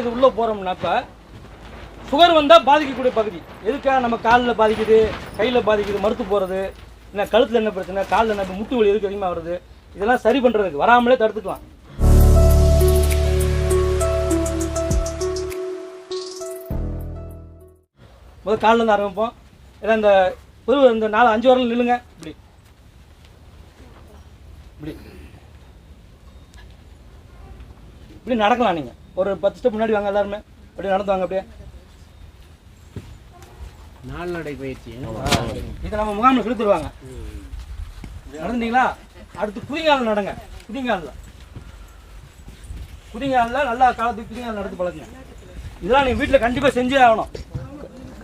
இது உள்ளே போகிறோம்னாப்ப சுகர் வந்தால் பாதிக்கக்கூடிய பகுதி. எதுக்காக நம்ம காலில் பாதிக்குது கையில் பாதிக்குது மறுத்து போகிறது இல்லை கழுத்தில் என்ன பிரச்சனை காலில் என்ன முட்டு வலி எதுக்கு அதிகமாக வருது? இதெல்லாம் சரி பண்ணுறதுக்கு வராமலே தடுத்துக்கலாம். முதல் காலில் இருந்து ஆரம்பிப்போம். ஏன்னா இந்த ஒரு இந்த நாலு அஞ்சு வாரம் நில்லுங்க. இப்படி. இப்படி. இப்படி நடக்கலாம் நீங்கள் ஒரு பத்து ஸ்டெப் முன்னாடி வாங்க எல்லாருமே. அப்படியே நடந்து வாங்க அப்படியே. நாள்நடை பயிற்சி இதை நம்ம முகாமில் சொல்லி தருவாங்க நடந்தீங்களா? அடுத்து குதிங்காலில் நடங்க. குதிங்காலில். குதிங்காலில் நல்லா காலத்துக்கு குதிங்கால் நடந்து பழகுங்க. இதெல்லாம் நீங்கள் வீட்டில் கண்டிப்பாக செஞ்சே ஆகணும்.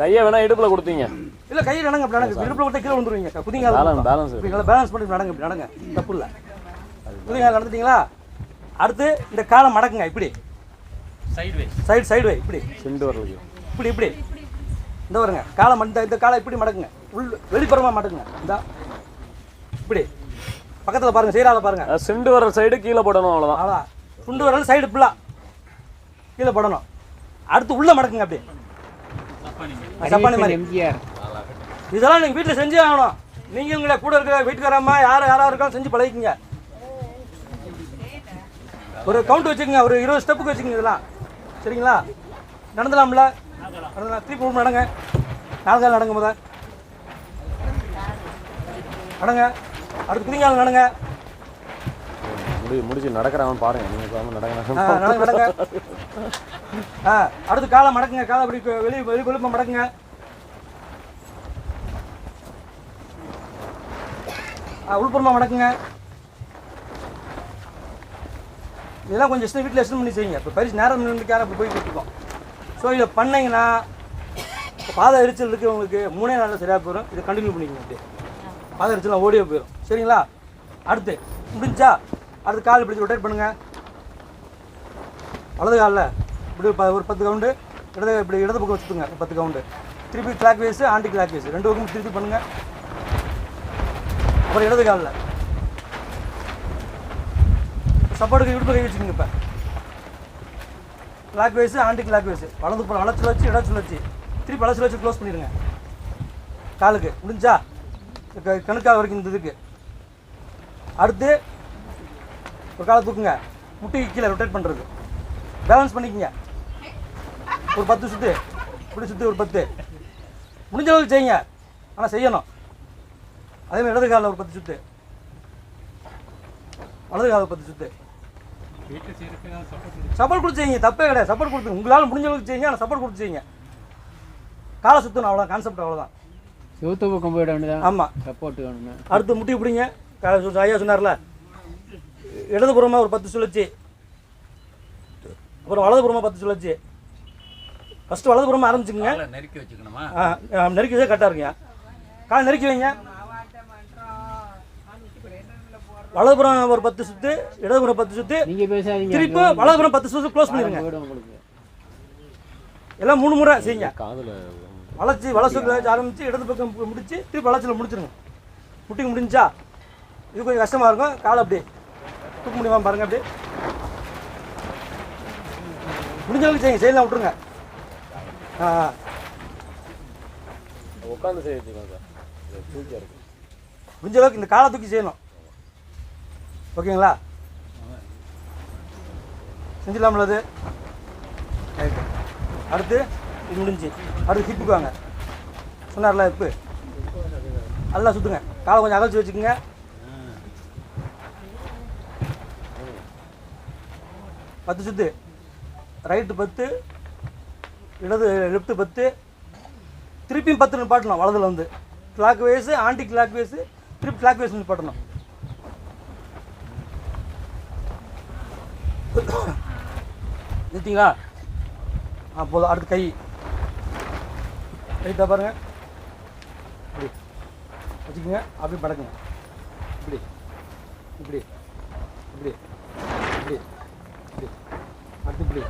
கையை வேணா இடுப்புல கொடுத்தீங்க. இல்லை கையில் நடங்க அப்படி நடங்க. இடுப்பில் கொடுத்தா கீழே வந்துருவீங்க குதிங்கால் பேலன்ஸ் பேலன்ஸ் இப்படி நல்லா பேலன்ஸ் பண்ணி நடங்க இப்படி நடங்க. தப்பு இல்லை. குதிங்கால் நடந்துட்டீங்களா? அடுத்து இந்த காலை மடக்குங்க இப்படி. சைடு சைடு வை இப்படி. சிண்டு வரலுக்கு இப்படி இப்படி. இந்த வருங்க காலை மண்ட இந்த காலை இப்படி மடக்குங்க. உள் வெளிப்புறமாக மடக்குங்க. இந்த. இப்படி. பக்கத்தில் பாருங்க. சீரால பாருங்க. அஹ் சிண்டு வர சைடு கீழே போடணும் அவ்வளவுதான். அவ்வளோதான் துண்டு வரல சைடு ஃபுல்லாக கீழே படணும். அடுத்து உள்ள மடக்குங்க அப்படியே சப்பானி. மாதிரி. எம்ஜிஆர். இதெல்லாம் நீங்கள் வீட்டில் செஞ்சே ஆகணும். நீங்கள் உங்களை கூட இருக்கிற வீட்டுக்காரம்மா யார் யாராக இருக்காலும் செஞ்சு பழகிக்கங்க. ஒரு கவுண்ட் வச்சுக்கோங்க. ஒரு இருபது ஸ்டெப்புக்கு வச்சுக்கோங்க இதெல்லாம். சரிங்களா? நடந்தலாம்ல? நடந்தலாம். திருப்பி ஒரு நடங்க. நாலு கால் நடங்க முத நடங்க. அடுத்து குதிங்கால் நடங்க. முடி முடிச்சு நடக்கிறவன் பாருங்க. நீங்க நடங்க நடங்க. ஆ அடுத்து காலை மடக்குங்க. காலை அப்படி வெளியே வெளி கொழுப்ப மடக்குங்க. ஆ உள்புறமா மடக்குங்க. இதெல்லாம் கொஞ்சம் எக்ஸ்ட்ரா வீட்டில் எக்ஸ்டன் பண்ணி செய்யுங்க. இப்போ பரிசு நேரம் நின்றுக்கார இப்போ போய் கொடுத்துருக்கோம் ஸோ இதை பண்ணிங்கன்னா பாத எரிச்சல் இருக்கிறவங்களுக்கு உங்களுக்கு. மூணே நாளில் சரியாக போயிடும் இதை கண்டினியூ பண்ணிக்கங்க அப்படியே. பாத எரிச்சலாம் ஓடியே போயிடும் சரிங்களா? அடுத்து முடிஞ்சா அடுத்து கால் இப்படி ரொட்டேட் பண்ணுங்க. வலது காலில் இப்படி ஒரு பத்து கவுண்டு இடது இப்படி இடது பக்கம் வச்சுக்கோங்க. பத்து கவுண்டு திருப்பி clockwise anticlockwise ரெண்டு பக்கம் திருப்பி பண்ணுங்கள் அப்புறம் இடது காலில். சப்போர்ட்டுக்கு இடுப்பு கை வச்சுக்கோங்க இப்போ clockwise aunty clock wise வலது புறம் வளச்சு வச்சு இட வச்சு. திருப்பி வளச்சு வச்சு க்ளோஸ் பண்ணிடுங்க. காலுக்கு. முடிஞ்சா? கணுக்காக வரைக்கும் இந்த இதுக்கு. அடுத்து ஒரு காலை தூக்குங்க. முட்டிக்கு கீழே ரொட்டேட் பண்ணுறது பேலன்ஸ் பண்ணிக்கங்க. ஒரு பத்து சுத்து. இப்படி சுற்றி ஒரு பத்து. முடிஞ்ச அளவுக்கு செய்யுங்க. ஆனால் செய்யணும். அதே மாதிரி இடது காலில் ஒரு பத்து சுற்று வலது காலில் ஒரு பத்து சுத்து. சப்போர்ட் கொடுத்து செய்யுங்க. தப்பே கிடையாது. சப்போர்ட் கொடுத்து உங்களால் முடிஞ்ச அளவுக்கு செய்யுங்க. ஆனால் சப்போர்ட் கொடுத்து செய்யுங்க. காலை சுற்றணும் அவ்வளோதான் கான்செப்ட் அவ்வளோதான் சிவத்த பக்கம் போயிட வேண்டியதான் ஆமாம் சப்போர்ட் வேணும்னா. அடுத்து முட்டி பிடிங்க. க- சு- ஐயா சொன்னார்ல. இடதுபுறமா ஒரு பத்து சுழற்சி. அப்புறம் வலதுபுறமா பத்து சுழற்சி. ஃபஸ்ட்டு வலதுபுறமா ஆரம்பிச்சுக்கோங்க. நெருக்கி வச்சுக்கணுமா? ஆ, நெருக்கி வச்சா கரெக்டாக இருக்குங்க. கால் நெருக்கி வைங்க. வலதுபுறம் ஒரு பத்து சுத்து இடதுபுறம் பத்து சுத்து. நீங்க பேசாதீங்க. திருப்பி வலதுபுறம் பத்து சுத்து க்ளோஸ் உங்களுக்கு. எல்லாம் மூணு முறை செய்யுங்க. காதுல வளைச்சி வளசு ஆரம்பித்து இடது பக்கம் முடிச்சு திருப்பி வளச்சில் முடிச்சிருங்க. முட்டிக்கு முடிஞ்சா. இது கொஞ்சம் கஷ்டமாக இருக்கும். காலை அப்படியே தூக்க முடியுமா பாருங்க அப்படியே. முடிஞ்ச அளவுக்கு செய்யுங்க. செய்யலாம் விட்ருங்க ஆ. உட்காந்து செய்ய முடிஞ்ச அளவுக்கு இந்த காலை தூக்கி செய்யணும். ஓகேங்களா? செஞ்சிடலாம்ல அது ரைட்டு அடுத்து இது முடிஞ்சு அடுத்து ஹிப்புக்கு வாங்க. சொன்னார்ல ஹிப்பு நல்லா சுற்றுங்க காலை கொஞ்சம் அகழ்ச்சி வச்சுக்கோங்க. பத்து சுத்து. ரைட்டு பத்து. இடது லெஃப்ட்டு பத்து. திருப்பியும் பத்து பாட்டணும் வலதுல வந்து. Clockwise anticlockwise திருப்பி கிளாக் வேஸ் பாட்டணும். நிறுத்திங்களா ஆ போதும். அடுத்து கை. கை பாருங்க. இப்படி. வச்சுக்கோங்க. அப்படி மடக்குங்க இப்படி. இப்படி. இப்படி. இப்படி. இப்படி. அடுத்து இப்படி.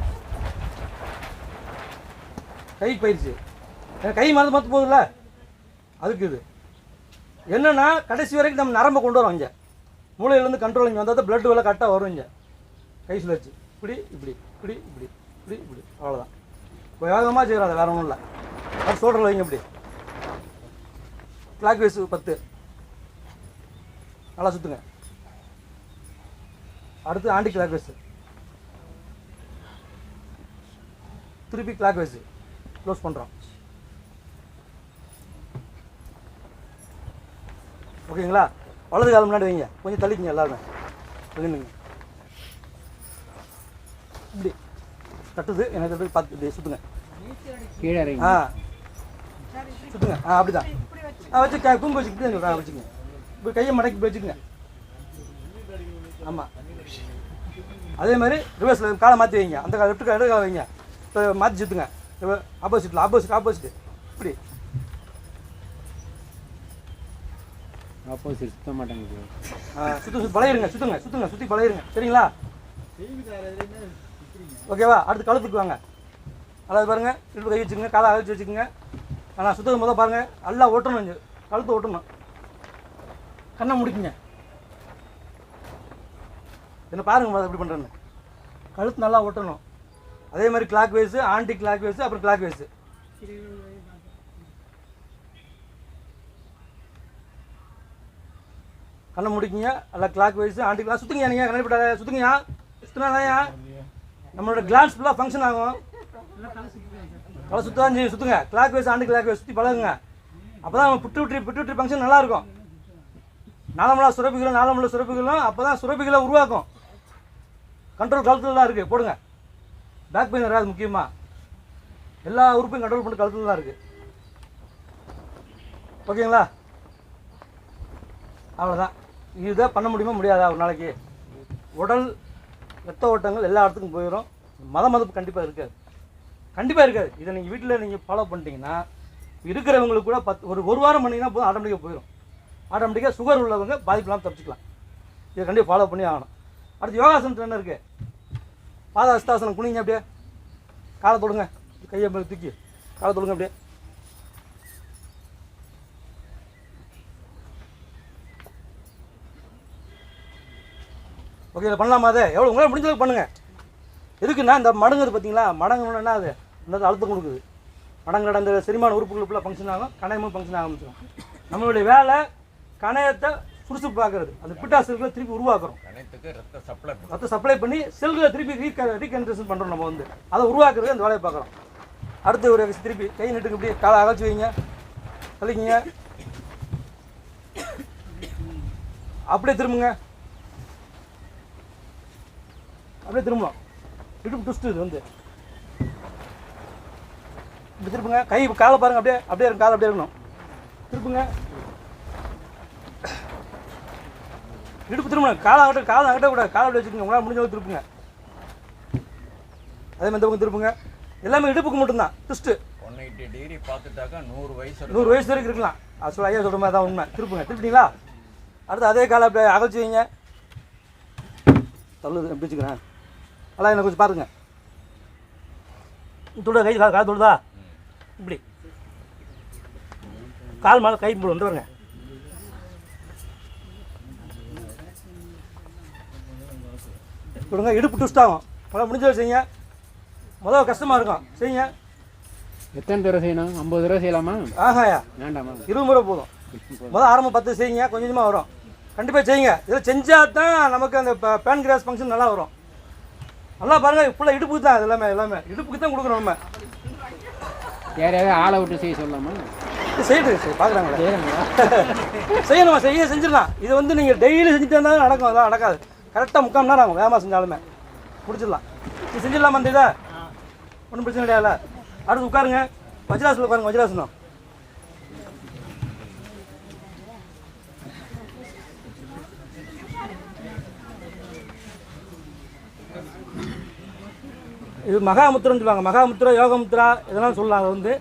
கை பயிற்சி ஏன்னா கை மறந்து மறந்து போகுதுல்ல அதுக்கு இது. என்னன்னா கடைசி வரைக்கும் நம்ம நரம்பை கொண்டு வரோம் இங்கே. மூளையிலேருந்து கண்ட்ரோல் இங்கே வந்தால் தான் பிளட் வெலை கரெக்டாக வரும் இங்கே. கை சுழற்சி. இப்படி இப்படி இப்படி இப்படி இப்படி இப்படி. அவ்வளோதான் வேகமாக செய்கிறாங்க வேற ஒன்றும் இல்லை. அது ஷோல்டரில் வைங்க இப்படி. கிளாக் வைஸ் பத்து. நல்லா சுற்றுங்க அடுத்து ஆண்டி கிளாக் வைஸ் திருப்பி கிளாக் வைஸ் க்ளோஸ் பண்ணுறோம் ஓகேங்களா? வலது காலம் முன்னாடி வைங்க. கொஞ்சம் தள்ளிக்கிங்க எல்லாருமே. நில்லுங்க இப்படி தட்டுது. எனக்கு தட்டு பார்த்து இப்படி சுற்றுங்க கீழே ஆ. சுற்றுங்க ஆ அப்படிதான். ஆ வச்சு க கும்பு வச்சுக்கிட்டு ஆ வச்சுக்கங்க. இப்போ கையை மடக்கி வச்சுக்கங்க. ஆமாம் அதே மாதிரி ரிவர்ஸில் காலை மாற்றி வைங்க. அந்த காலை லெஃப்ட் காலை காலை வைங்க. இப்போ மாற்றி சுற்றுங்க ஆப்போசிட்டில் ஆப்போசிட் ஆப்போசிட் இப்படி. ஆப்போசிட் சுத்த மாட்டேங்குது. ஆ, சுத்து சுத்து பழையிருங்க சுத்துங்க சுத்துங்க. சுற்றி பழையிருங்க சரிங்களா? ஓகேவா? அடுத்து கழுத்துக்கு வாங்க. அதாவது பாருங்க. இடுப்பு கை வச்சுக்கோங்க காலை அழைச்சி வச்சுக்கோங்க. ஆனால் சுத்தம் முதல் பாருங்க. நல்லா ஒட்டணும் இங்கே. கழுத்து ஒட்டணும். கண்ணை முடிக்குங்க. என்ன பாருங்க முதல்ல எப்படி பண்ணுறேன்னு கழுத்து நல்லா ஒட்டணும். அதே மாதிரி clockwise anticlockwise அப்புறம் கிளாக் வைஸு கண்ணை முடிக்கிங்க. நல்லா கிளாக் வைஸ் ஆண்டி கிளாக் சுற்றுங்க நீங்கள் கண்ணப்பட்ட சுற்றுங்கயா சுற்றுனாயா நம்மளோட கிளான்ஸ் ஃபுல்லாக ஃபங்க்ஷன் ஆகும். நல்லா சுத்தம் செய்யும் சுற்றுங்க clockwise anticlockwise சுற்றி பழகுங்க. அப்போ தான் புட்டுட்ரி புட்டுட்ரி ஃபங்க்ஷன் நல்லாயிருக்கும் நாளமலா சுரப்பிகளும் நாளமல சுரப்பிகளும் அப்போ தான் சுரப்பிகளை உருவாக்கும். கண்ட்ரோல் கழுத்தில் தான் இருக்குது போடுங்க. பேக் பெயின் வராது முக்கியமாக எல்லா உறுப்பையும் கண்ட்ரோல் பண்ணி கழுத்தில் தான் இருக்குது ஓகேங்களா? அவ்வளோதான் இதுதான் பண்ண முடியுமா முடியாதா ஒரு நாளைக்கு? உடல் ரத்த ஓட்டங்கள் எல்லா இடத்துக்கும் போயிடும் மத மதப்பு கண்டிப்பாக இருக்காது. கண்டிப்பாக இருக்காது. இதை நீங்கள் வீட்டில் நீங்கள் ஃபாலோ பண்ணிட்டீங்கன்னா இருக்கிறவங்களுக்கு கூட பத்து ஒரு ஒரு வாரம் பண்ணிங்கன்னா போதும் ஆட்டோமேட்டிக்காக போயிடும் ஆட்டோமேட்டிக்காக சுகர் உள்ளவங்க பாதிப்பெல்லாம் தப்பிச்சிக்கலாம். இதை கண்டிப்பாக ஃபாலோ பண்ணி ஆகணும். அடுத்து யோகாசனத்தில் என்ன இருக்குது பாதாஸ்தாசனம் குனிங்க அப்படியே. காலை தொடுங்க. கையை தூக்கி. காலை தொடுங்க அப்படியே. ஓகே இதை பண்ணலாமா அதை? எவ்வளோ உங்களால் முடிஞ்ச அளவுக்கு பண்ணுங்கள் எதுக்குன்னா இந்த மடங்குது பார்த்தீங்களா மடங்குன்னு என்ன அது இந்த அழுத்தம் கொடுக்குது. மடங்கட அந்த செரிமான உறுப்புகள் ஃபுல்லாக ஃபங்க்ஷன் ஆகும் கணையமும் ஃபங்க்ஷன் ஆரம்பிச்சிடும். நம்மளுடைய வேலை கணையத்தை சுறுசுறுப்பு பார்க்கறது அந்த பிட்டா செல்களை திருப்பி உருவாக்குறோம். ரத்த சப்ளை ரத்த சப்ளை பண்ணி செல்களை திருப்பி ரீக ரீகன்ஸ்ட்ரக்ஷன் பண்ணுறோம் நம்ம வந்து. அதை உருவாக்குறது அந்த வேலையை பார்க்குறோம். அடுத்து ஒரு திருப்பி கை நட்டுக்கு இப்படி காலை அகழ்ச்சி வைங்க. தள்ளிக்கிங்க அப்படியே திரும்புங்க. அப்படியே திரும்பணும் இடுப்பு ட்விஸ்ட் இது வந்து. இப்படி திருப்புங்க. கை காலை பாருங்க அப்படியே அப்படியே இருக்கும் காலை அப்படியே இருக்கணும். திருப்புங்க. இடுப்பு திரும்பணும். காலை அகட்ட காலை அகட்ட கூட காலை அப்படி வச்சுக்கோங்க. உங்களால் முடிஞ்ச அளவுக்கு திருப்புங்க. அதே மாதிரி பக்கம் திருப்புங்க. எல்லாமே இடுப்புக்கு மட்டும்தான். ட்விஸ்ட்டு ஒன் எயிட்டி டிகிரி பார்த்துட்டாக்கா நூறு வயசு. நூறு வயசு வரைக்கும் இருக்கலாம். அது சொல்ல ஐயா சொல்கிற மாதிரி தான் உண்மை. திருப்புங்க. திருப்பிட்டீங்களா? அடுத்து அதே காலை அப்படியே அகழ்ச்சி வைங்க. தள்ளுது எப்படி வச்சுக்கிறேன் அதான் எனக்கு கொஞ்சம் பாருங்க. தொட கை கால் கால் தொடுதா இப்படி. கால் மேலே கை போடும் வருங்க கொடுங்க இடுப்பு ட்விஸ்ட் ஆகும். முதல்ல முடிஞ்சதை செய்யுங்க. முதல்ல கஷ்டமாக இருக்கும். செய்யுங்க. எத்தனை தடவை செய்யணும்? ஐம்பது தடவை செய்யலாமா? ஆகாயா வேண்டாமா? இருபது முறை போதும். முதல் ஆரம்பம் பத்து செய்யுங்க கொஞ்சம் கொஞ்சமாக வரும். கண்டிப்பாக செய்யுங்க. இதில் செஞ்சால் தான் நமக்கு அந்த பேன் கிராஸ் ஃபங்க்ஷன் நல்லா வரும். நல்லா பாருங்கள் ஃபுல்லாக இடுப்புக்கு தான் எல்லாமே எல்லாமே. இடுப்புக்கு தான் கொடுக்குறோம் நம்ம. யாரையாவது ஆளை விட்டு செய்ய சொல்லலாமா இது செய்யுது சரி பார்க்குறாங்களே செய்யணுமா செய்ய செஞ்சிடலாம். இது வந்து நீங்கள் டெய்லி செஞ்சுட்டு இருந்தாலும் நடக்கும் அதெல்லாம் நடக்காது. கரெக்டாக முக்கால் நேரம் ஆகும் வேகமாக செஞ்சாலுமே. முடிச்சிடலாம். இது செஞ்சிடலாமா அந்த இதை? ஒன்றும் பிரச்சனை கிடையாதுல்ல? அடுத்து உட்காருங்க. வஜ்ராசனம் உட்காருங்க வஜ்ராசனம் இது மகாமுத்திரம்னு சொல்லுவாங்க. மகாமுத்திரா யோகமுத்திரா இதெல்லாம் சொல்லலாம். அது வந்து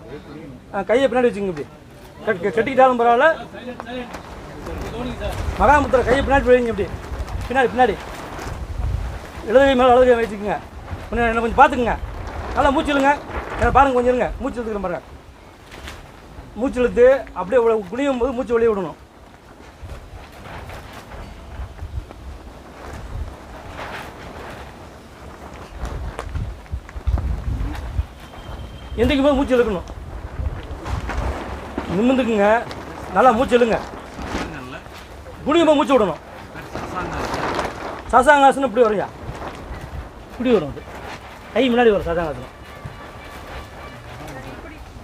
கையை பின்னாடி வச்சுங்க இப்படி. கட் கட்டிக்கிட்டாலும் பரவாயில்ல. மகாமுத்திரா கையை பின்னாடி வைங்க இப்படி. பின்னாடி பின்னாடி. இடது மேலே வலது வச்சுக்கோங்க. கொஞ்சம் என்ன கொஞ்சம் பார்த்துக்குங்க. நல்லா மூச்சு இழுங்க. என்ன பாருங்க கொஞ்சம் இருங்க மூச்சு இழுத்துக்கிறேன் பாருங்க. மூச்சு இழுத்து அப்படியே உள்ள- குனியும் போது மூச்சு வெளியே விடணும். எந்திரிக்கும் போது மூச்சு இழுக்கணும். நிமிந்துக்குங்க நல்லா மூச்சு இழுங்க. குடிக்கும் போது மூச்சு விடணும். சசாங்காசனம் இப்படி வரும்யா இப்படி வரும் அது. கை முன்னாடி வரும் சசாங்காசனம்.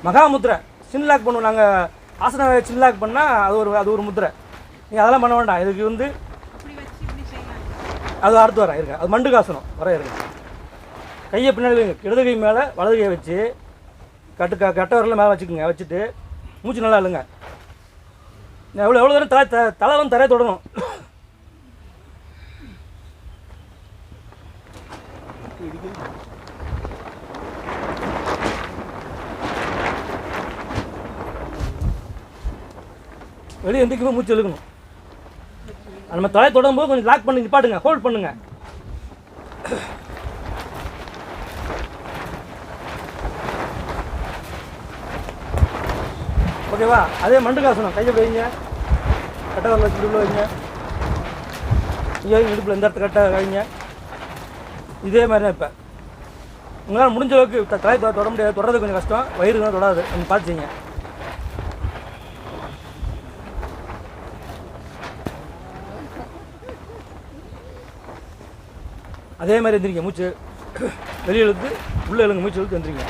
மகாமுத்திரை சின்லாக் பண்ணுவோம். நாங்கள் ஆசனம் சின்லாக் பண்ணால் அது ஒரு அது ஒரு முத்திரை நீங்கள் அதெல்லாம் பண்ண வேண்டாம். இதுக்கு வந்து அது அடுத்து வர இருங்க. அது மண்டுகாசனம். வர இருக்கு கையை பின்னாடி வைங்க. இடது கை மேலே வலது கையை வச்சு கட்டு க கட்ட வரல மேலே வச்சுக்கோங்க வச்சுட்டு மூச்சு நல்லா இல்லைங்க எவ்வளோ எவ்வளோ தூரம் தலை த- தலை வந்து தரையை தொடணும். வெளியே எந்திரிக்கும் மூச்சு இழுக்கணும். நம்ம தலை தொடரும்போது கொஞ்சம் லாக் பண்ணி நிப்பாட்டுங்க ஹோல்ட் பண்ணுங்கள் ஓகேவா? அதே மண்டு மண்டுகாசனம் கையை வைங்க. கட்டை வரல வச்சு உள்ள வைங்க. ஐயோ இடுப்பில் இந்த இடத்துல கட்ட வைங்க. இதே மாதிரி தான் இப்போ. உங்களால் முடிஞ்ச அளவுக்கு தலை தொட முடியாது. தொடறது கொஞ்சம் கஷ்டம். வயிறு தான் தொடாது. கொஞ்சம் பார்த்துங்க அதே மாதிரி எந்திரிங்க. மூச்சு. வெளியே இழுத்து உள்ளே இழுங்க. மூச்சு இழுத்து எந்திரிங்க.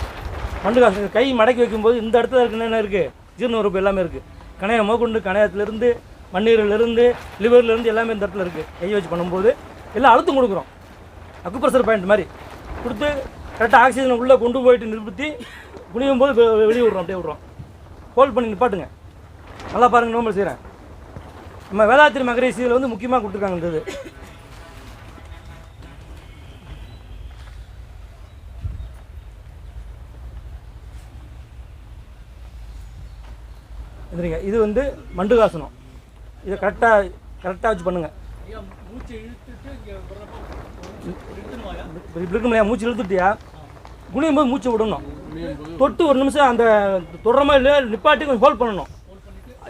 மண்டு காசு கை மடக்கி வைக்கும்போது இந்த இடத்துல இருக்குன்னு என்ன இருக்குது ஜீரண உறுப்பு எல்லாமே இருக்குது கணையம் மோக்கொண்டு கணையத்துலேருந்து மண்ணீரிலிருந்து லிவர்லேருந்து எல்லாமே இந்த இடத்துல இருக்குது கை வச்சு பண்ணும்போது எல்லாம் அழுத்தம் கொடுக்குறோம். அக்குப்ரெஷர் பாயிண்ட் மாதிரி கொடுத்து கரெக்டாக ஆக்சிஜனை உள்ளே கொண்டு போயிட்டு நிறுத்தி குனியும் போது வெ- வெளியே விட்றோம் அப்படியே விட்றோம். ஹோல்ட் பண்ணி நிப்பாட்டுங்க. நல்லா பாருங்கள் நோம்பல் செய்கிறேன் நம்ம வேளாத்திரி மகரேசியில் வந்து முக்கியமாக கொடுத்துருக்காங்க இந்த இது. எந்திரிங்க இது வந்து மண்டுகாசனம். இதை கரெக்டாக கரெக்டாக வச்சு பண்ணுங்கள் இப்படி இருக்க முடியாது மூச்சு இழுத்துட்டியா? குனியும் போது மூச்சு விடணும். தொட்டு ஒரு நிமிஷம் அந்த தொடுற மாதிரி இல்லையா? நிப்பாட்டி கொஞ்சம் ஹோல்ட் பண்ணணும்.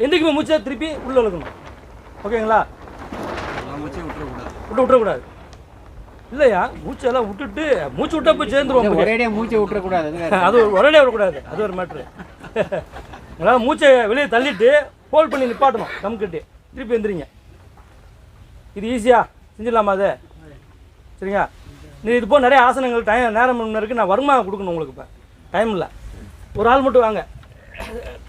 எந்திரிக்கும் போது மூச்சை திருப்பி உள்ளே இழுக்கணும். ஓகேங்களா? விட்டு விட்டுறக்கூடாது. இல்லையா? மூச்செல்லாம் விட்டுட்டு மூச்சு விட்டா போய் சேர்ந்துருவோம். ஒரேடியாக மூச்சை விட்டுறக்கூடாது. அது வேற. அது ஒரு ஒரே விடக்கூடாது. அது ஒரு மேட்ரு உங்களால் மூச்சை வெளியே தள்ளிட்டு ஹோல்ட் பண்ணி நிப்பாட்டணும் கம் கட்டி. திருப்பி வந்துடுங்க இது ஈஸியாக செஞ்சிடலாமா அது? சரிங்க நீ இது போல் நிறைய ஆசனங்கள் டைம் நேரம் ஒன்று இருக்குது நான் வருமானம் கொடுக்கணும் உங்களுக்கு இப்போ. டைம் இல்லை. ஒரு ஆள் மட்டும் வாங்க.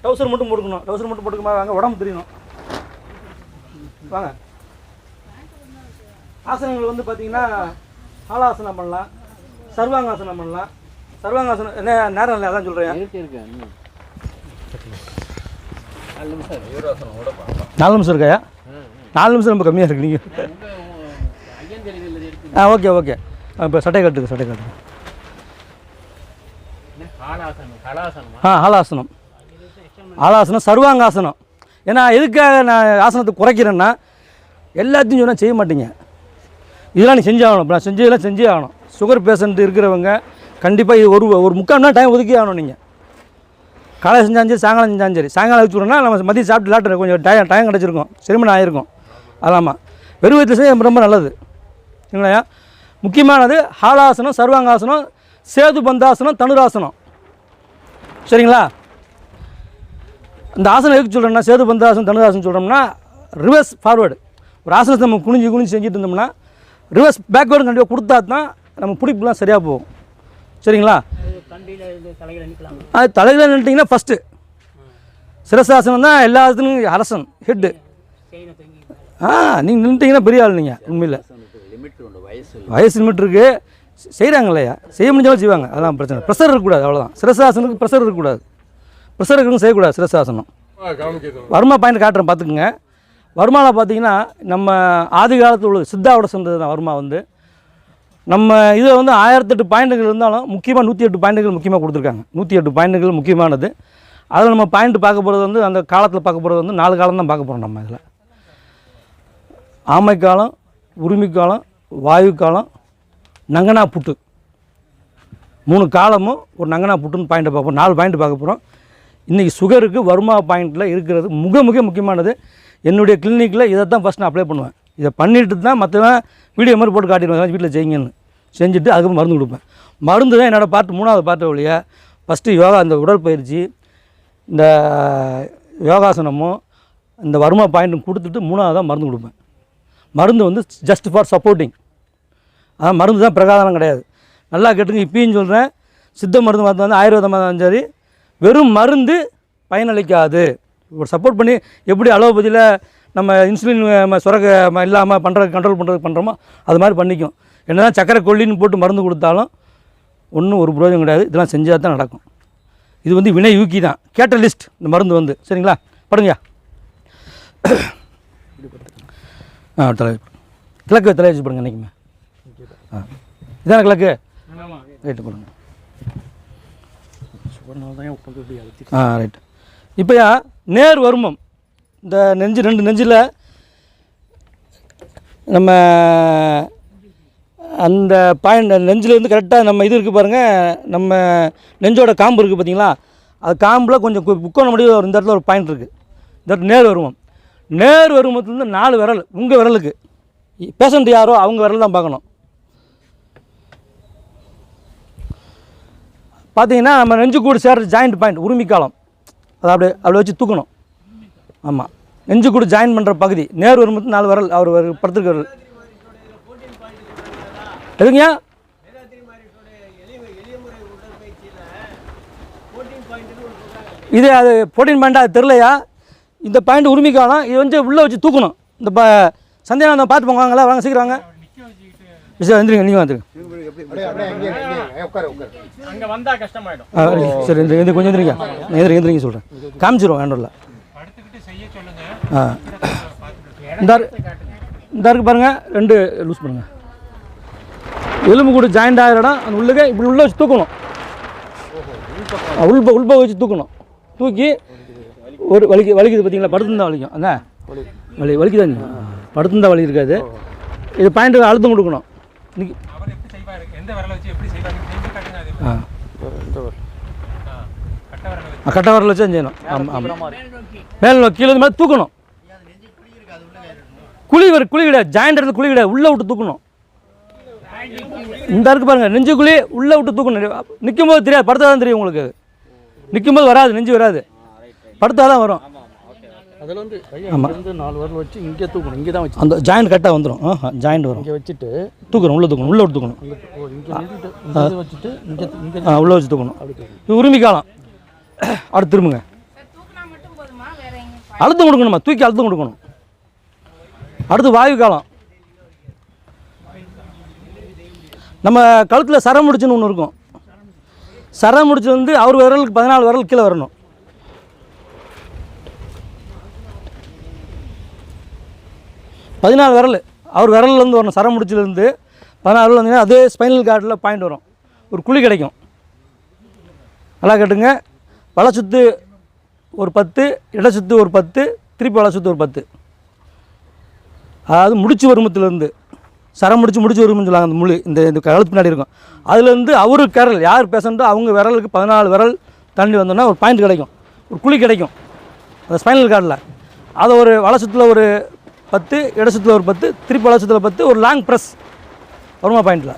டவுசர் மட்டும் போட்டுக்கணும். டவுசர் மட்டும் போட்டுக்கமா வாங்க. உடம்பு தெரியணும் வாங்க. ஆசனங்கள் வந்து பார்த்தீங்கன்னா ஆலாசனம் பண்ணலாம். சர்வாங்காசனம் பண்ணலாம். சர்வாங்காசனம் என்ன நேரம் இல்லை அதான் சொல்கிறேன் இருக்கு நாலு நிமிஷம் இருக்காயா? நாலு நிமிஷம் ரொம்ப கம்மியாக இருக்கு நீங்கள் ஆ ஓகே ஓகே. இப்போ சட்டை கட்டுங்க சட்டை கட்டுங்க. ஆ ஹாலாசனம். ஹாலாசனம் சர்வாங்காசனம். ஏன்னா எதுக்காக நான் ஆசனத்தை குறைக்கிறேன்னா எல்லாத்தையும் சொன்னால் செய்ய மாட்டீங்க. இதெல்லாம் நீ செஞ்சாகணும் இப்போ நான் செஞ்சதெல்லாம் செஞ்சே ஆகணும். சுகர் பேஷண்ட் இருக்கிறவங்க கண்டிப்பாக இது ஒரு ஒரு முக்கால் மணி நேரம் டைம் ஒதுக்கி ஆகணும் நீங்கள் காலை செஞ்சாலும் சரி சாயங்காலம் செஞ்சாலும் சரி. சாயங்காலம் வச்சுக்கணும்னா நம்ம மதியம் சாப்பிட்டு லாட்டர் கொஞ்சம் டைம் டைம் கிடச்சிருக்கும். செரிமனம் ஆகிருக்கும் அதாம்மா. வெறும் வயிற்றில் செய்ய ரொம்ப நல்லது. இல்லையா? முக்கியமானது ஹாலாசனம் சர்வாங்காசனம் சேது பந்தாசனம் தனுராசனம். சரிங்களா? இந்த ஆசனம் எதுக்கு சொல்கிறேன்னா சேது பந்தாசனம் தனுராசனம் சொல்கிறோம்னா ரிவர்ஸ் ஃபார்வேர்டு ஒரு ஆசனத்தை நம்ம குனிஞ்சு குனிஞ்சு செஞ்சுட்டு இருந்தோம்னா ரிவர்ஸ் பேக்வேர்டு கண்டிப்பாக கொடுத்தா தான் நம்ம பிடிப்புலாம் சரியாக போகும். சரிங்களா? அது தலையில் நின்றுட்டிங்கன்னா ஃபஸ்ட்டு சிரசாசனம் தான் எல்லாத்துக்கும் அரசன் ஹெட்டு ஆ நீங்கள் நின்றுட்டீங்கன்னா பெரிய ஆள் நீங்கள் உண்மையில். வயசு லிமிட் இருக்குது செய்கிறாங்க இல்லையா செய்ய முடிஞ்சாலும் செய்வாங்க. அதெல்லாம் பிரச்சனை ப்ரெஷர் இருக்கக்கூடாது அவ்வளோதான் சிரசாசனுக்கு ப்ரெஷர் இருக்கக்கூடாது. ப்ரெஷர் இருக்கணும் செய்யக்கூடாது சிரசாசனம். வர்மா பாயிண்ட் காட்டுறேன் பார்த்துக்குங்க. வர்மாவில் பார்த்தீங்கன்னா நம்ம ஆதி காலத்தில் உள்ள சித்தாவோட சேர்ந்தது தான் வர்மா வந்து. நம்ம இதில் வந்து ஆயிரத்தெட்டு பாயிண்ட்டுகள் இருந்தாலும் முக்கியமாக நூற்றி எட்டு பாயிண்ட்டுகள் முக்கியமாக கொடுத்துருக்காங்க. நூற்றி எட்டு பாயிண்ட்டுகள் முக்கியமானது. அதில் நம்ம பாயிண்ட் பார்க்க போகிறது வந்து அந்த காலத்தில் பார்க்க போகிறது வந்து நாலு காலம் தான் பார்க்க போகிறோம் நம்ம இதில். ஆமை காலம் உரிமை காலம் வாயு காலம் நங்கனா புட்டு. மூணு காலமும் ஒரு நங்கனா புட்டுன்னு பாயிண்ட்டை பார்ப்போம் நாலு பாயிண்ட் பார்க்க போகிறோம். இன்றைக்கி சுகருக்கு வருமா பாயிண்டில் இருக்கிறது மிக மிக முக்கியமானது. என்னுடைய கிளினிக்கில் இதை தான் ஃபஸ்ட் நான் அப்ளை பண்ணுவேன். இதை பண்ணிட்டு தான் மற்றவன் வீடியோ மாதிரி போட்டு காட்டிடுவேன். வீட்டில் செய்யுங்கன்னு. செஞ்சுட்டு அதுக்கு மருந்து கொடுப்பேன். மருந்து தான் என்னோடய பார்ட் மூணாவது பார்ட் ஒழிய ஃபஸ்ட்டு யோகா அந்த உடற்பயிற்சி இந்த யோகாசனமும் இந்த வருமா பாயிண்ட்டும் கொடுத்துட்டு மூணாவது தான் மருந்து கொடுப்பேன். மருந்து வந்து ஜஸ்ட் ஃபார் சப்போர்ட்டிங் அதான் மருந்து தான் பிரகாதனம் கிடையாது. நல்லா கேட்டுங்க இப்பயும் சொல்கிறேன் சித்த மருந்து மருந்து வந்து ஆயுர்வேதமாக இருந்தாலும் சரி வெறும் மருந்து பயனளிக்காது. ஒரு சப்போர்ட் பண்ணி எப்படி அலோபதியில் நம்ம இன்சுலின் சுரக்க இல்லாமல் பண்ணுறதுக்கு கண்ட்ரோல் பண்ணுறது பண்ணுறோமோ அது மாதிரி பண்ணிக்கும். என்ன தான் சக்கரை கொல்லின்னு போட்டு மருந்து கொடுத்தாலும் ஒன்றும் ஒரு பிரயோஜனம் கிடையாது. இதெல்லாம் செஞ்சால் தான் நடக்கும். இது வந்து வினை யூக்கி தான். கேட்டலிஸ்ட் இந்த மருந்து வந்து. சரிங்களா? படுங்கய்யா ஆ தலை கிழக்கு தலை வச்சு படுங்க இன்றைக்குமே ஆ. இதான கிழக்கு? ரைட்டு போடுங்க. ஆ ரைட் இப்போயா நேர் வருமம். இந்த நெஞ்சு ரெண்டு நெஞ்சில் நம்ம அந்த பாயிண்ட் நெஞ்சிலேருந்து கரெக்டாக நம்ம இது இருக்குது பாருங்கள் நம்ம நெஞ்சோட காம்பு இருக்குது பார்த்தீங்களா அது காம்பில் கொஞ்சம் கு- முக்கோண முடிவு ஒரு இந்த இடத்துல ஒரு பாயிண்ட் இருக்குது இந்த இடத்துல நேர் வருமம் நேர் வருமத்துலேருந்து நாலு விரல் உங்கள் விரலுக்கு. பேஷண்ட் யாரோ அவங்க விரல் தான் பார்க்கணும். பார்த்தீங்கன்னா நம்ம நெஞ்சு கூடு சேர்ற ஜாயிண்ட் பாயிண்ட் உரிமைக்காலம் அதை அப்படியே அப்படி வச்சு தூக்கணும். ஆமாம் நெஞ்சு கூடு ஜாயின் பண்ணுற பகுதி நேர் வரும்போது நாலு விரல் அவர் ஒரு விரல் எதுங்கய்யா இது அது ப்ரோட்டீன் பாயிண்ட் அது தெரிலையா இந்த பாயிண்ட் உரிமைக்காலம் இது வந்து உள்ளே வச்சு தூக்கணும். இந்த ப சந்தியானந்தம் பார்த்து போங்க வாங்க சீக்கிரம் வாங்க. சரி வந்துருங்க நீங்கள் வந்துருங்க. சரி இந்த கொஞ்சம் எந்திரிங்க. எந்திரி எந்திரிங்க சொல்கிறேன் காமிச்சிருவோம் வேண்டில் ஆ. இந்த இரு- இந்த இருக்கு பாருங்கள் ரெண்டு லூஸ் பண்ணுங்க எலும்பு கூட ஜாயிண்ட் ஆகிற இடம் அந்த உள்ளுக்கு இப்படி உள்ள வச்சு தூக்கணும். உள்ப உள்ப வச்சு தூக்கணும். தூக்கி ஒரு வலிக்கு வலிக்குது பார்த்தீங்களா? படுத்துருந்தா வலிக்கும். அண்ணா வலி வலிக்குதா படுத்துருந்தா வலி இருக்காது. இது பாயிண்ட் அழுத்தம் கொடுக்கணும். ஆ. கட்ட கட்டை வரல வச்சு செய்யணும். ஆமாம் ஆமாம் மேல் நோக்கி கீழே மேலே தூக்கணும். குழி வரும் குழி கிடையாது. ஜாயிண்ட் இடத்துல குழி கிடையாது. உள்ளே விட்டு தூக்கணும். இந்த இருக்கு பாருங்க நெஞ்சு குழி உள்ளே விட்டு தூக்கணும். நிற்கும் போது தெரியாது படுத்தா தான் தெரியும் உங்களுக்கு. நிற்கும் போது வராது நெஞ்சு வராது. படுத்தா தான் வரும். அதில் வந்து ஐயா ஆமா. இருந்து நாலு வரல வச்சு இங்கே தூக்கணும் இங்கே தான் வச்சு. அந்த ஜாயிண்ட் கரெக்டாக வந்துடும் ஆ ஜாயிண்ட் வரும். இங்கே வச்சுட்டு தூக்கணும் உள்ளே தூக்கணும் உள்ளே விட்டு தூக்கணும். வச்சுட்டு இங்கே இங்கே ஆ உள்ளே வச்சு தூக்கணும். இது உரிமை காலம். அடுத்து திரும்புங்க. தூக்குனா மட்டும் போதுமா? வேற எங்கேயும் அழுத்தம் கொடுக்கணுமா? தூக்கி அழுத்தம் கொடுக்கணும். அடுத்து வாயு காலம். நம்ம கழுத்தில் சரம் முடிச்சுன்னு ஒன்று இருக்கும். சரம் முடிச்சு வந்து அவர் விரலுக்கு பதினாலு விரல் கீழே வரணும். பதினாலு விரல் அவர் விரல்லேருந்து வரணும். சரம் முடிச்சிலேருந்து பதினாலு விரல் வந்தீங்கன்னா அதே ஸ்பைனல் கார்டில் பாயிண்ட் வரும். ஒரு குழி கிடைக்கும். நல்லா கேட்டுங்க. வலை சுத்து ஒரு பத்து இட சுத்து ஒரு பத்து திருப்பி வலை சுத்து ஒரு பத்து. அதாவது முடிச்சு வருமத்துலேருந்து சரம் முடிச்சு முடிச்சு வரும்னு சொல்லுவாங்க அந்த முழு இந்த இந்த கழுத்து பின்னாடி இருக்கும். அதுலேருந்து அவரு கரல் யார் பேசண்டோ அவங்க விரலுக்கு பதினாலு விரல் தண்ணி வந்தோன்னா ஒரு பாயிண்ட் கிடைக்கும். ஒரு குழி கிடைக்கும். அந்த ஸ்பைனல் கார்டில் அதை ஒரு வளசத்தில் ஒரு பத்து இடசத்தில் ஒரு பத்து திருப்பி வளசத்தில் பத்து ஒரு லாங் ப்ரெஸ் வருமா பாயிண்டில்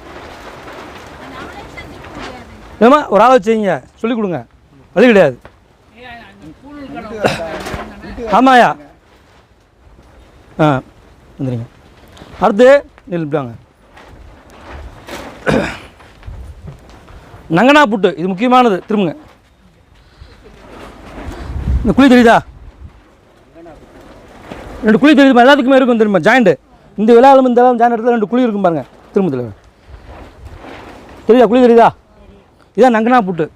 ஏமா ஒரு ஆளை வச்சுங்க சொல்லிக் கொடுங்க. வழி கிடையாது. ஆமாயா ஆ வந்துடுங்க. அடுத்து நில்லுப்பாங்க நங்கனா புட்டு இது முக்கியமானது. திரும்புங்க. இந்த குழி தெரியுதா? ரெண்டு குழி தெரியுமா எல்லாத்துக்குமே இருக்கும் தெரியுமா? ஜாயிண்ட்டு இந்த விழாவிலும் இந்த விழாவும் ஜாயின் இடத்துல ரெண்டு குழி இருக்கும் பாருங்க. திரும்ப தலைவர். தெரியுதா? குழி தெரியுதா? இதான் நங்கனா புட்டு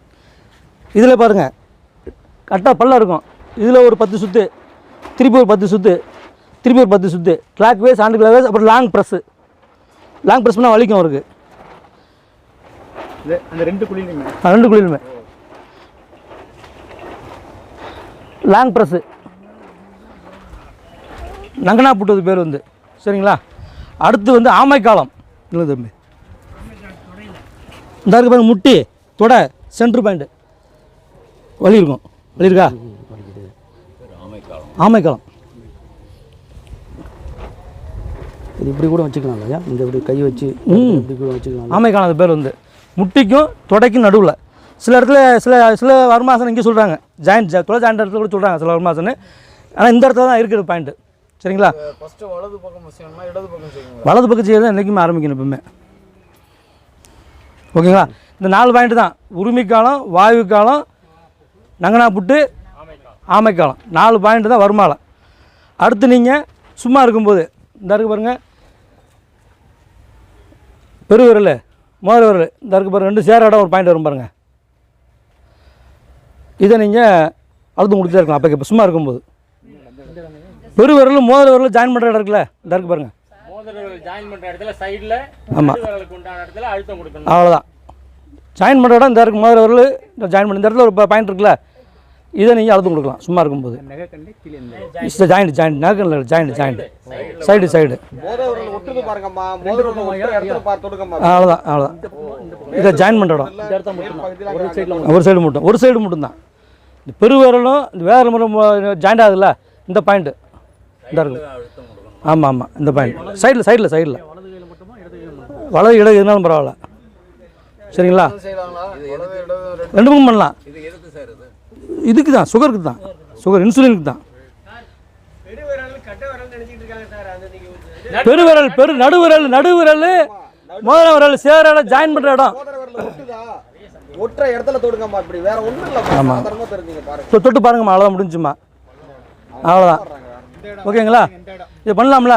இதில் பாருங்கள் கரெக்டாக பல்ல இருக்கும். இதில் ஒரு பத்து சுற்று திருப்பி ஒரு பத்து சுற்று திருப்பி ஒரு பத்து சுற்று clockwise anticlockwise அப்புறம் லாங் ப்ரெஸ்ஸு லாங் ப்ரெஸ் பண்ணால் வலிக்கும் அவருக்கு. அந்த ரெண்டு குழியிலுமே ரெண்டு குழியிலுமே லாங் ப்ரெஸ்ஸு நங்கனா புட்டது பேர் வந்து. சரிங்களா? அடுத்து வந்து ஆமைக்காலம் இல்லை தம்பி? இந்த இருக்கு பாருங்க முட்டி தொடை சென்ட்ரு பாயிண்ட்டு வலி இருக்கும். வலி இருக்கா? ஆமைக்காலம் இது இப்படி கூட வச்சுக்கலாம் ஐயா இந்த இப்படி கை வச்சு ம். இப்படி கூட வச்சுக்கலாம். ஆமைக்காலம் அது பேர் வந்து முட்டிக்கும் தொடைக்கும் நடுவில். சில இடத்துல சில சில வருமாசனம் இங்கே சொல்கிறாங்க ஜாயிண்ட் துளை ஜாயிண்ட் இடத்துல கூட சொல்கிறாங்க சில வருமாசன்னு ஆனால் இந்த இடத்துல தான் இருக்குது பாயிண்ட்டு சரிங்களா? ஃபஸ்ட்டு வலது பக்கம் இடது பக்கம் செய்யணுமா வலது பக்கம் செய்யறது என்றைக்குமே ஆரம்பிக்கணும் எப்பவுமே. ஓகேங்களா? இந்த நாலு பாயிண்ட் தான். உரிமை காலம் வாயு காலம் நங்கனா புட்டு ஆமை காலம் நாலு பாயிண்ட் தான் வருமானம். அடுத்து நீங்கள் சும்மா இருக்கும்போது இந்த இருக்கு பாருங்க. பெருவிரல் முதல் விரல் இந்த இருக்கு பாருங்க ரெண்டு சேர இடம் ஒரு பாயிண்ட் வரும் பாருங்க. இதை நீங்கள் அழுத்து முடிச்சே இருக்கலாம் அப்போ இப்போ சும்மா இருக்கும்போது. பெருவிரல் முதல் விரல் ஜாயின் பண்ணுற இடம் இருக்குல்ல இந்த இருக்கு பாருங்க. மோதிர ஜாயின் பண்ற இடத்துல சைடுல ஆமா. நடுவிரலுக்கு உண்டான இடத்துல அழுத்தம் கொடுக்கணும். அவ்வளோதான் ஜாயின் பண்ணுற இடம் இந்த இருக்கு முதல் விரல் ஜாயின் பண்ணி இந்த இடத்துல ஒரு பாயிண்ட் இருக்குல்ல இதை நீங்கள் அழுத்தம் கொடுக்கலாம். சும்மா இருக்கும்போது. ஜாயிண்ட் ஜாயிண்ட் நகரில் ஜாயிண்ட் ஜாயிண்ட் சைடு சைடு அவ்வளோதான் அவ்வளோதான் இதை ஜாயின் பண்ணுற இடம். ஒரு சைடில் ஒரு சைடு மட்டும். ஒரு சைடு மட்டும்தான். இந்த பெருவிரலும் இந்த வேறு முறை ஜாயிண்ட் ஆகுதுல்ல? இந்த பாயிண்ட்டு இந்த இருக்கு. ஆமாம் ஆமாம் இந்த பாயிண்ட் சைடில் சைடில் சைடில் வலது இடம் இருந்தாலும் பரவாயில்ல. சரிங்களா? இடது ரெண்டு பக்கம் பண்ணலாம் இது எதுக்கு சார் இது இதுக்கு தான் சுகருக்கு தான் சுகர் இன்சுலினுக்கு தான் பெருவிரல் பெரு நடுவிரல் நடுவிரல் முதல விரல் சேரல ஜாயின் பண்ணுற இடம். ஒற்றை இடத்துல தொடுங்கம்மா இப்படி வேற ஒண்ணும் இல்ல சாதாரணமா பாருங்க தொட்டு பாருங்கம்மா அவ்வளோதான் முடிஞ்சுமா அவ்வளோதான் ஓகேங்களா? இது பண்ணலாம்ல?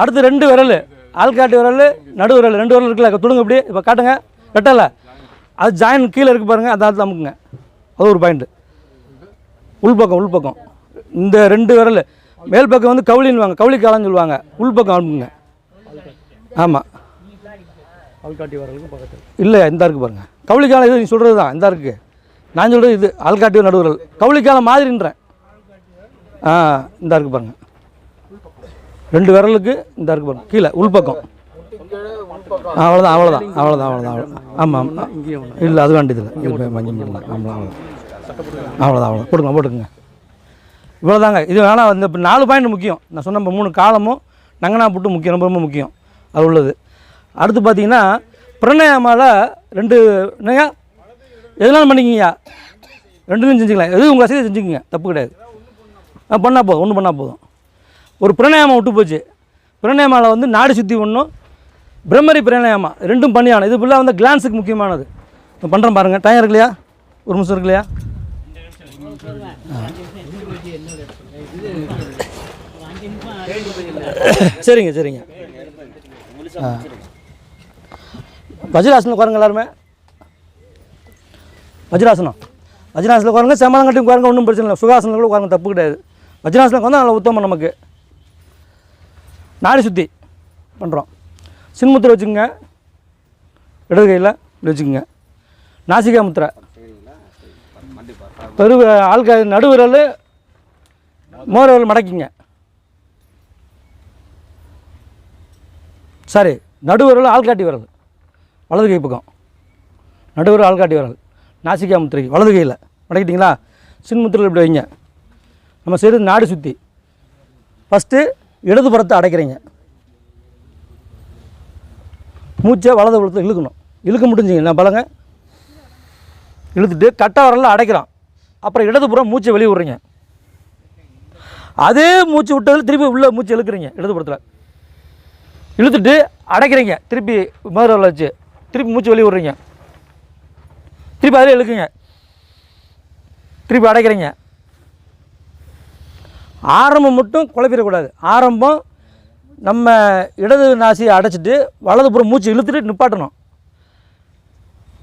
அடுத்து ரெண்டு விரல். ஆள்காட்டி விரல் நடு விரல் ரெண்டு விரல் இருக்குல்ல தொடுங்க இப்படி இப்போ காட்டுங்க. வெட்டல. அது ஜாயின் கீழே இருக்கு பாருங்க அதை அது அமுக்குங்க. அது ஒரு பாயிண்ட்டு உள்பக்கம் உள்பக்கம். இந்த ரெண்டு விரல் மேல் பக்கம் வந்து கவுளின்னுவாங்க கவுளி காலம்னு சொல்லுவாங்க. உள்பக்கம் அமுக்குங்க ஆமாம் ஆள்காட்டி வரலுக்கும் பக்கத்தில். இல்லை இந்த இருக்கு பாருங்க. கவுளிக்காலம் இது நீ சொல்கிறது தான் இந்த இருக்கு. நான் சொல்கிறது இது ஆள்காட்டி நடுவுரல். கவுளிக்காலம் மாதிரின்றேன். ஆ இந்த இருக்கு பாருங்க. ரெண்டு விரலுக்கு இந்த இருக்கு பாருங்க. கீழே உள்பக்கம். அவ்வளோதான் அவ்வளோதான் அவ்வளோதான் அவ்வளோதான் அவ்வளோதான் ஆமாம் ஆமாம் இல்லை அது வேண்டியதில்லை. இல்லை மஞ்சள் ஆமாம் அவ்வளோதான் அவ்வளோதான் அவ்வளோ போடுங்க போட்டுக்குங்க. இவ்வளோதாங்க இது வேணால் இந்த நாலு பாயிண்ட் முக்கியம். நான் சொன்ன மூணு காலமும் நங்கனா புட்டு முக்கியம் ரொம்ப ரொம்ப முக்கியம். அது உள்ளது. அடுத்து பார்த்தீங்கன்னா பிரணயமால ரெண்டு என்னையா எதனாலும் பண்ணிக்கிங்கய்யா? ரெண்டுலையும் செஞ்சுக்கலாம். எது உங்கள் வசதியை செஞ்சுக்கோங்க. தப்பு கிடையாது. பண்ணால் போதும். ஒன்று பண்ணால் போதும். ஒரு பிரணயமா விட்டு போச்சு. பிரணயமாவில் வந்து நாடு சுத்தி ஒன்றும் பிரம்மரி பிரணயமா. ரெண்டும் பண்ணியானது இது ஃபுல்லாக வந்து கிளான்ஸுக்கு முக்கியமானது. பண்ணுறேன் பாருங்கள் டைம் இருக்கு இல்லையா ஒரு நிமிஷம் இருக்கு இல்லையா சரிங்க சரிங்க. ஆ. வஜ்ராசனம் உட்காருங்க எல்லாருமே. வஜ்ராசனம். வஜ்ராசனம் உட்காருங்க செம்மலம் கட்டி உட்காருங்க ஒன்றும் பிரச்சனை இல்லை. சுகாசனம் கூட உட்காருங்க தப்பு கிடையாது. வஜ்ராசனம் வந்து நல்ல உத்தமம் நமக்கு. நாடி சுற்றி பண்ணுறோம் சின்முத்திரை வச்சுக்கோங்க. இடது கையில் இப்படி வச்சுக்கோங்க. நாசிகா முத்திரை. பெரு ஆள்கா நடுவிரல் மோரவரல் மடக்கிங்க. சாரி நடுவிரல் ஆள்காட்டி விரல். வலது கை பக்கம். நடுவிரல் ஆள்காட்டி விரல். நாசிக்கா முத்திரை வலது கையில். மடக்கிட்டிங்களா? சின்முத்திரையில் இப்படி வைங்க. நம்ம செய்கிறது நாடு சுற்றி ஃபஸ்ட்டு இடது புறத்தை அடைக்கிறீங்க. மூச்சை வலது புறத்தை இழுக்கணும். இழுக்க முடிஞ்சிங்க. நான் பலங்க இழுத்துட்டு கட்ட வரல அடைக்கிறோம் அப்புறம் இடதுபுறம் மூச்சை வெளியே விட்றீங்க. அதே மூச்சு விட்டதில் திருப்பி உள்ளே மூச்சு இழுக்கிறீங்க இடதுபுறத்தில் இழுத்துட்டு அடைக்கிறீங்க திருப்பி மதுரை வச்சு. திருப்பி மூச்சு வெளியே விட்றீங்க. திருப்பி அதில் இழுக்குங்க. திருப்பி அடைக்கிறீங்க. ஆரம்பம் மட்டும் குழப்பிடக்கூடாது. ஆரம்பம் நம்ம இடது நாசியை அடைச்சிட்டு வலதுபுறம் மூச்சு இழுத்துட்டு நிப்பாட்டணும்.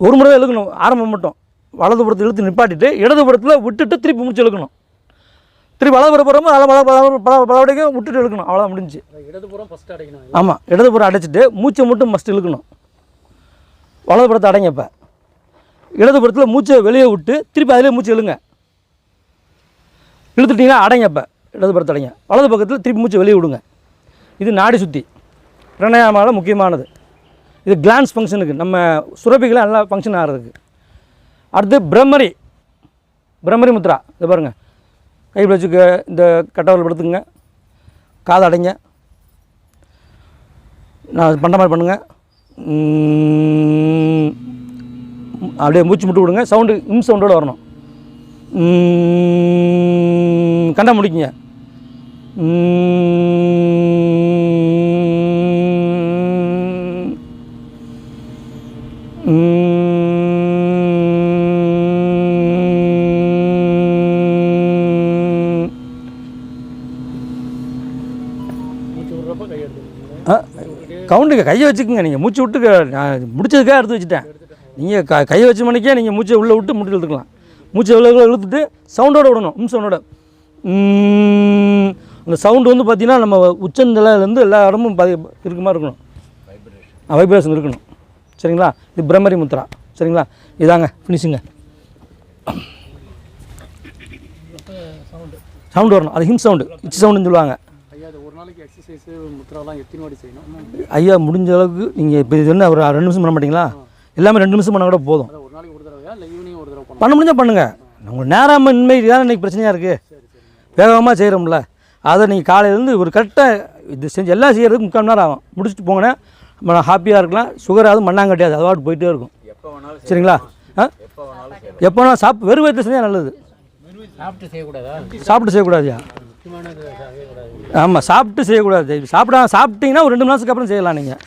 ஒரு முறை தான் இழுக்கணும் ஆரம்பம் மட்டும். வலதுபுறத்தை இழுத்து நிப்பாட்டிட்டு இடதுபுறத்தில் விட்டுட்டு திருப்பி மூச்சு இழுக்கணும். திருப்பி வலதுபுறம் போகிறோமோ அதில் பல பல பல பலவடைக்கும் விட்டுட்டு இழுக்கணும். அவ்வளோதான் முடிஞ்சு. இடதுபுறம் ஃபஸ்ட்டு அடைக்கணும் ஆமாம் இடதுபுறம் அடைச்சிட்டு மூச்சை மட்டும் மஸ்ட் இழுக்கணும். வலதுபுறத்தை அடைங்க இப்போ. இடதுபுறத்தில் மூச்சை வெளியே விட்டு திருப்பி அதிலே மூச்சு இழுங்க. இழுத்துட்டிங்கன்னா அடைங்க இப்போ. இடதுபுறத்தை அடைங்க. வலது பக்கத்தில் திருப்பி மூச்சை வெளியே விடுங்க. இது நாடி சுத்தி. பிரணயாமாவில் முக்கியமானது. இது கிளான்ஸ் ஃபங்க்ஷனுக்கு நம்ம சுரப்பிகளை நல்லா ஃபங்க்ஷன் ஆகிறதுக்கு. அடுத்து பிரம்மரி. பிரம்மரி முத்ரா. இதை பாருங்கள் கை வச்சுக்க இந்த கட்டவரில் படுத்துங்க காதை அடைங்க. நான் பண்ணுற மாதிரி பண்ணுங்கள் அப்படியே மூச்சு முட்டு விடுங்க. சவுண்டு இம் சவுண்டோடு வரணும். கண்டா முடிக்குங்க. கவுண்டுங்க கையை வச்சுக்கோங்க. நீங்கள் மூச்சு விட்டு நான் முடிச்சதுக்காக எடுத்து வச்சுட்டேன். நீங்கள் க கையை வச்ச மணிக்கே நீங்கள் மூச்சை உள்ளே விட்டு முட்டி இழுத்துக்கலாம். மூச்சை உள்ள இழுத்துட்டு சவுண்டோட விடணும். ம் சவுண்டோட அந்த சவுண்டு வந்து பார்த்தீங்கன்னா நம்ம உச்சந்தலையிலேருந்து எல்லா இடமும் ப இருக்குமா இருக்கணும். வைப்ரேஷன் இருக்கணும். சரிங்களா? இது பிரம்மரி முத்ரா. சரிங்களா? இதாங்க ஃபினிஷிங்க சவுண்டு வரணும். அது ஹிம் சவுண்டு இச் சவுண்டுன்னு சொல்லுவாங்க. நாளைக்கு எக்ஸசைஸு முத்திராலாம் எத்தனை வாட்டி செய்யணும்? ஐயா முடிஞ்ச அளவுக்கு நீங்கள் இப்போ இது என்ன ஒரு ரெண்டு நிமிஷம் பண்ண மாட்டீங்களா? எல்லாமே ரெண்டு நிமிஷம் பண்ணால் கூட போதும். ஒரு நாளைக்கு ஒரு இல்லை ஈவினிங் ஒரு தடவை பண்ண முடிஞ்சால் பண்ணுங்கள் உங்களுக்கு நேரமின்மை தான் இன்றைக்கி பிரச்சனையாக இருக்குது வேகமாக செய்கிறோம்ல அதை நீங்கள் காலையிலேருந்து ஒரு கரெக்டாக இது செஞ்சு எல்லாம் செய்கிறதுக்கு முக்கால் மணி நேரம் ஆகும். முடிச்சுட்டு போங்கன்னா நம்ம ஹாப்பியாக இருக்கலாம். சுகர் ஆகுது மண்ணாங்கட்டியாது அது போயிட்டே இருக்கும். எப்போ வேணாலும் சரிங்களா? ஆ? எப்போ வேணாலும் சாப்பிட்டு வெறும் வயிற்று செஞ்சால் நல்லது. சாப்பிட்டு செய்யக்கூடாதா? சாப்பிட்டு செய்யக்கூடாதுயா? ஆமாம் சாப்பிட்டு செய்யக்கூடாது. சாப்பிடா சாப்பிட்டீங்கன்னா ஒரு ரெண்டு மணி நேரத்துக்கு அப்புறம் செய்யலாம் நீங்கள்